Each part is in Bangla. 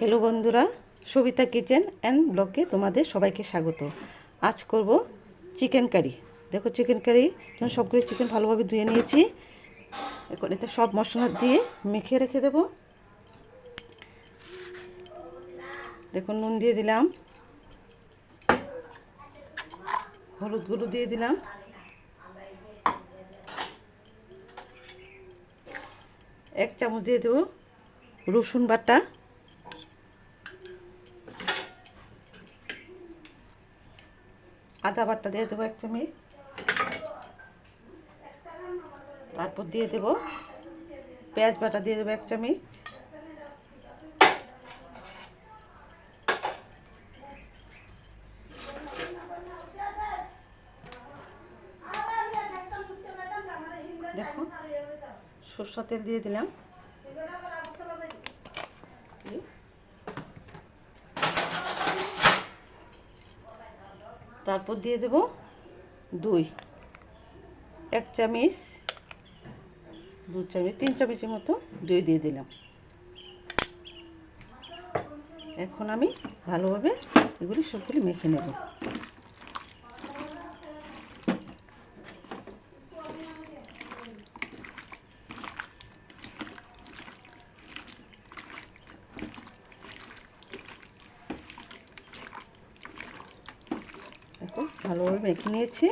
হ্যালো বন্ধুরা, সবিতা কিচেন অ্যান্ড ব্লগে তোমাদের সবাইকে স্বাগত। আজ করব চিকেন কারি। দেখো চিকেন কারি যখন সবগুলো চিকেন ভালোভাবে ধুয়ে নিয়েছি। এখন এতে সব মশলা দিয়ে মেখে রেখে দেব। দেখুন নুন দিয়ে দিলাম। হলুদ গুঁড়ো দিয়ে দিলাম। এক চামচ দিয়ে দেবো রসুন বাটা। আদা বাটা দিয়ে দেবো এক চামচ। তারপর দিয়ে দেবো পেঁয়াজ বাটা দিয়ে দেবো এক চামচ। দেখুন সরষা তেল দিয়ে দিলাম। তারপর দিয়ে দেব দুই। এক চামিচ, দু চামিচ, তিন চামিচের মতো দই দিয়ে দিলাম। এখন আমি ভালোভাবে এগুলি সবগুলি মেখে নেব দেখো ভালোভাবে মেখে নিয়েছি।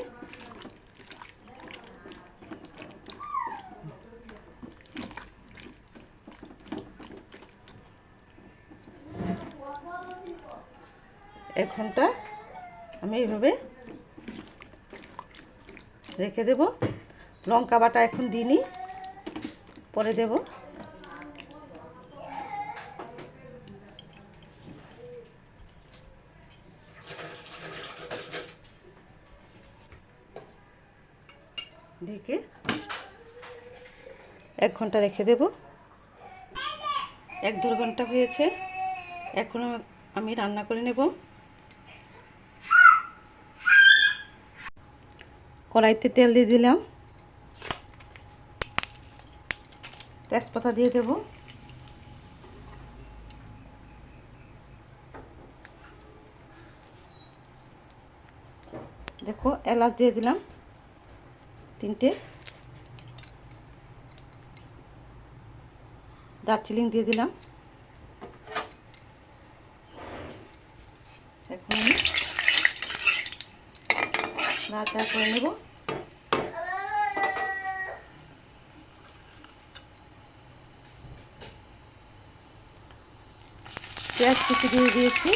এখনটা আমি এইভাবে রেখে দেব। লঙ্কা বাটা এখন দিইনি পরে দেব। ঢেকে এক ঘণ্টা রেখে দেব। এক দেড় ঘণ্টা হয়েছে এখন আমি রান্না করে নেব। কড়াইতে তেল দিয়ে দিলাম। তেজপাতা দিয়ে দেব। দেখো, এলাচ দিয়ে দিলাম। তিনটে। দারচিনি দিয়ে দিলাম। এখন আমি করে নেব। পেঁয়াজ কুচি দিয়ে দিয়েছি।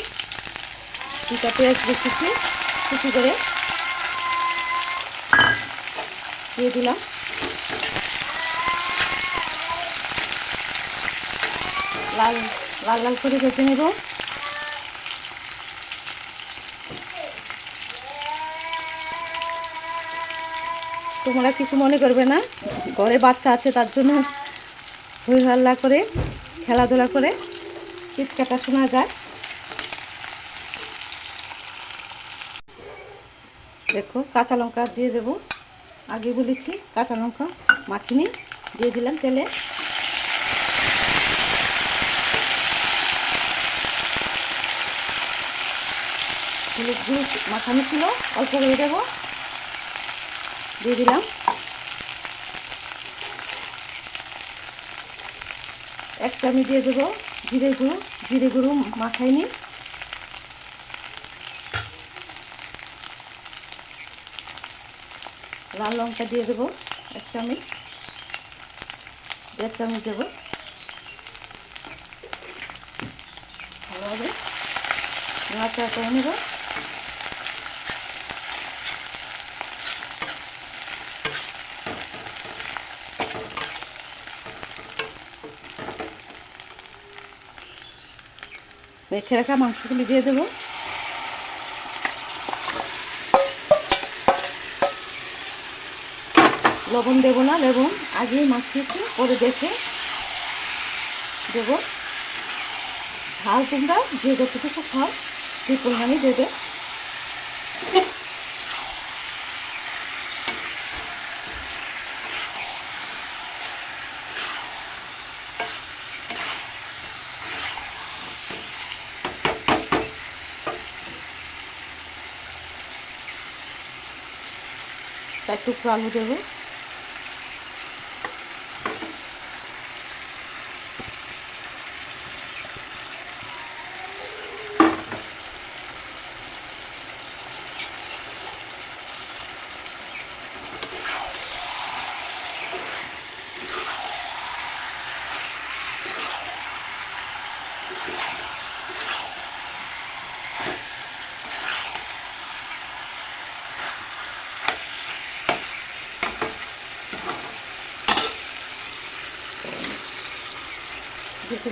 দুটা পেঁয়াজ রেখেছি কুচি করে দিয়ে দিলাম। লাল লাল লাল করে ভেজে নেব। তোমরা কিছু মনে করবে না, ঘরে বাচ্চা আছে তার জন্য হই হাল্লা করে, খেলাধুলা করে চিৎকারটা শোনা যায়। দেখো, কাঁচা লঙ্কা দিয়ে দেবো। আগে বলেছি, কাঁচা লঙ্কা মাখিনি, দিয়ে দিলাম তেলে। হলুদ মাখানো ছিল, অল্প করে দেবো। দিয়ে দিলাম। এক চামচ দিয়ে দেবো জিরে গুঁড়ো। জিরে গুঁড়ো মাখাইনি। লাল লঙ্কা দিয়ে দেবো এক চামচ, দেড় চামচ দেবো। ভালোভাবে নাড়াচাড়া করে নেব। মেখে রাখা মাংসগুলি দিয়ে দেবো। লবণ দেবো না, লবণ। আগেই একটু, পরে দেখে দেবো। ঝাল তোমরা যে যতটুকু খাও, সেই পরিমাণে দেবে। একটু আলু দেবো।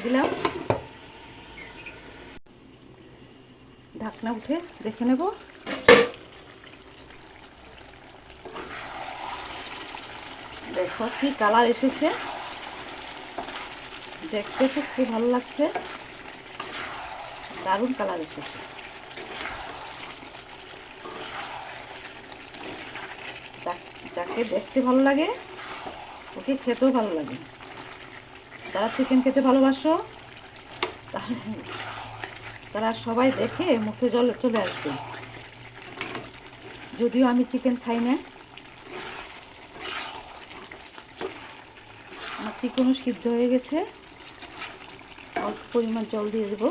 দিলাম। ঢাকনা উঠে দেখে নেব। দেখো কি কালার এসেছে। দেখতে খুব ভালো লাগছে। দারুণ কালার এসেছে। যাকে দেখতে ভালো লাগে, ওকে খেতেও ভালো লাগে। যারা চিকেন খেতে ভালোবাসো তারা সবাই দেখে মুখে জল চলে আসবে। যদিও আমি চিকেন খাই না। আমার চিকেনও সিদ্ধ হয়ে গেছে। অল্প পরিমাণ জল দিয়ে দেবো।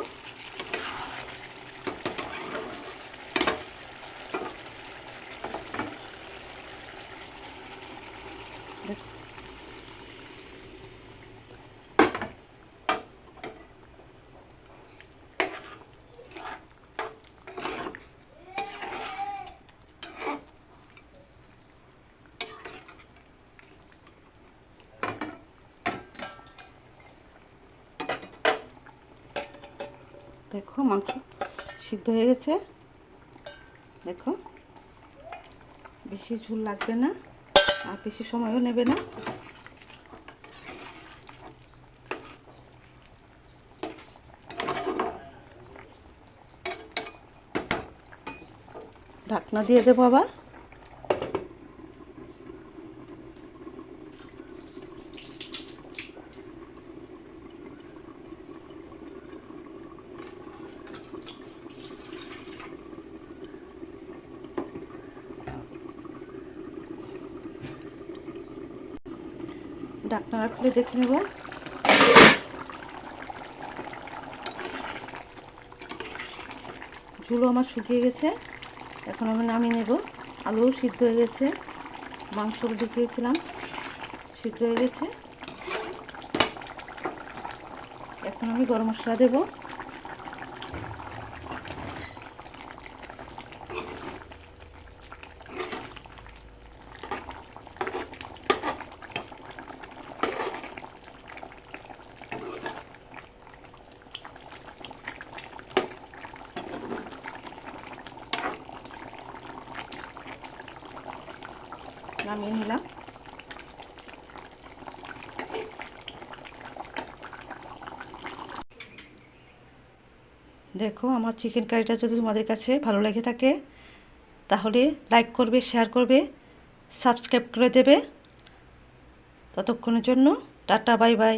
দেখো মাংস সিদ্ধ হয়ে গেছে। দেখো, বেশি ঝুল লাগবে না, আর বেশি সময়ও নেবে না। ঢাকনা দিয়ে দেবো আবার। ঢাকনাটা খুলে দেখে নেব। ঝুলো আমার শুকিয়ে গেছে। এখন আমি নামিয়ে নেব। আলুও সিদ্ধ হয়ে গেছে। মাংস দেখিয়েছিলাম। সিদ্ধ হয়ে গেছে। এখন আমি গরম মশলা দেবো। নামিয়ে নিলাম। দেখো, আমার চিকেন কারিটা যদি তোমাদের কাছে ভালো লেগে থাকে, তাহলে লাইক করবে শেয়ার করবে সাবস্ক্রাইব করে দেবে। ততক্ষণের জন্য টাটা বাই বাই